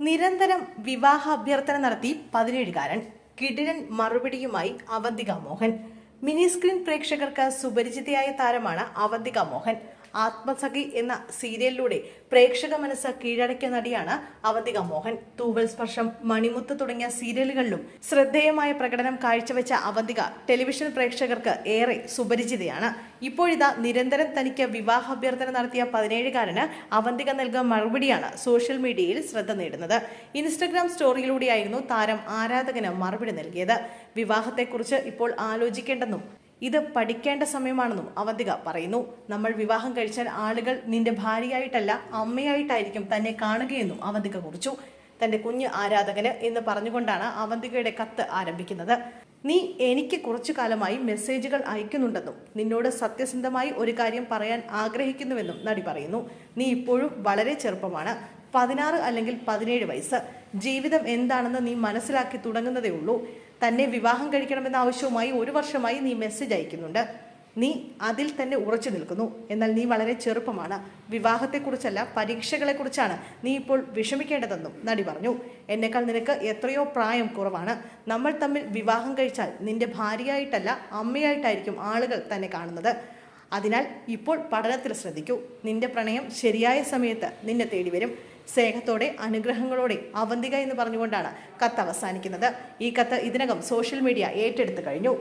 നിരന്തരം വിവാഹ അഭ്യർത്ഥന നടത്തി പതിനേഴുകാരൻ. കിടിലൻ മറുപടിയുമായി അവന്തിക മോഹൻ. മിനി സ്ക്രീൻ പ്രേക്ഷകർക്ക് സുപരിചിതയായ താരമാണ് അവന്തിക മോഹൻ. ആത്മസഖി എന്ന സീരിയലിലൂടെ പ്രേക്ഷക മനസ്സ് കീഴടക്കിയ നടിയാണ് അവന്തിക മോഹൻ. തൂവൽ സ്പർശം മണിമുത്ത് തുടങ്ങിയ സീരിയലുകളിലും ശ്രദ്ധേയമായ പ്രകടനം കാഴ്ചവെച്ച അവന്തിക ടെലിവിഷൻ പ്രേക്ഷകർക്ക് ഏറെ സുപരിചിതയാണ്. ഇപ്പോഴിതാ നിരന്തരം തനിക്ക് വിവാഹ അഭ്യർത്ഥന നടത്തിയ പതിനേഴുകാരന് അവന്തിക നൽകുന്ന മറുപടിയാണ് സോഷ്യൽ മീഡിയയിൽ ശ്രദ്ധ നേടുന്നത്. ഇൻസ്റ്റഗ്രാം സ്റ്റോറിയിലൂടെയായിരുന്നു താരം ആരാധകന് മറുപടി നൽകിയത്. വിവാഹത്തെക്കുറിച്ച് ഇപ്പോൾ ആലോചിക്കേണ്ടെന്നും ഇത് പഠിക്കേണ്ട സമയമാണെന്നും അവന്തിക പറയുന്നു. നമ്മൾ വിവാഹം കഴിച്ചാൽ ആളുകൾ നിന്റെ ഭാര്യയായിട്ടല്ല അമ്മയായിട്ടായിരിക്കും തന്നെ കാണുകയെന്നും അവന്തിക കുറിച്ചു. തന്റെ കുഞ്ഞ് ആരാധകന് എന്ന് പറഞ്ഞുകൊണ്ടാണ് അവന്തികയുടെ കത്ത് ആരംഭിക്കുന്നത്. നീ എനിക്ക് കുറച്ചു കാലമായി മെസ്സേജുകൾ അയക്കുന്നുണ്ടെന്നും നിന്നോട് സത്യസന്ധമായി ഒരു കാര്യം പറയാൻ ആഗ്രഹിക്കുന്നുവെന്നും നടി പറയുന്നു. നീ ഇപ്പോഴും വളരെ ചെറുപ്പമാണ്. പതിനാറ് അല്ലെങ്കിൽ പതിനേഴ് വയസ്സ്. ജീവിതം എന്താണെന്ന് നീ മനസ്സിലാക്കി തുടങ്ങുന്നതേ ഉള്ളൂ. തന്നെ വിവാഹം കഴിക്കണമെന്ന ആവശ്യവുമായി ഒരു വർഷമായി നീ മെസ്സേജ് അയക്കുന്നുണ്ട്. നീ അതിൽ തന്നെ ഉറച്ചു നിൽക്കുന്നു. എന്നാൽ നീ വളരെ ചെറുപ്പമാണ്. വിവാഹത്തെക്കുറിച്ചല്ല പരീക്ഷകളെക്കുറിച്ചാണ് നീ ഇപ്പോൾ വിഷമിക്കേണ്ടതെന്നും നടി പറഞ്ഞു. എന്നേക്കാൾ നിനക്ക് എത്രയോ പ്രായം കുറവാണ്. നമ്മൾ തമ്മിൽ വിവാഹം കഴിച്ചാൽ നിന്റെ ഭാര്യയായിട്ടല്ല അമ്മയായിട്ടായിരിക്കും ആളുകൾ തന്നെ കാണുന്നത്. അതിനാൽ ഇപ്പോൾ പഠനത്തിൽ ശ്രദ്ധിക്കൂ. നിന്റെ പ്രണയം ശരിയായ സമയത്ത് നിന്നെ തേടി വരും സ്നേഹത്തോടെ അനുഗ്രഹങ്ങളോടെ അവന്തിക എന്ന് പറഞ്ഞുകൊണ്ടാണ് കത്ത് അവസാനിക്കുന്നത്. ഈ കത്ത് ഇതിനകം സോഷ്യൽ മീഡിയ ഏറ്റെടുത്തു കഴിഞ്ഞു.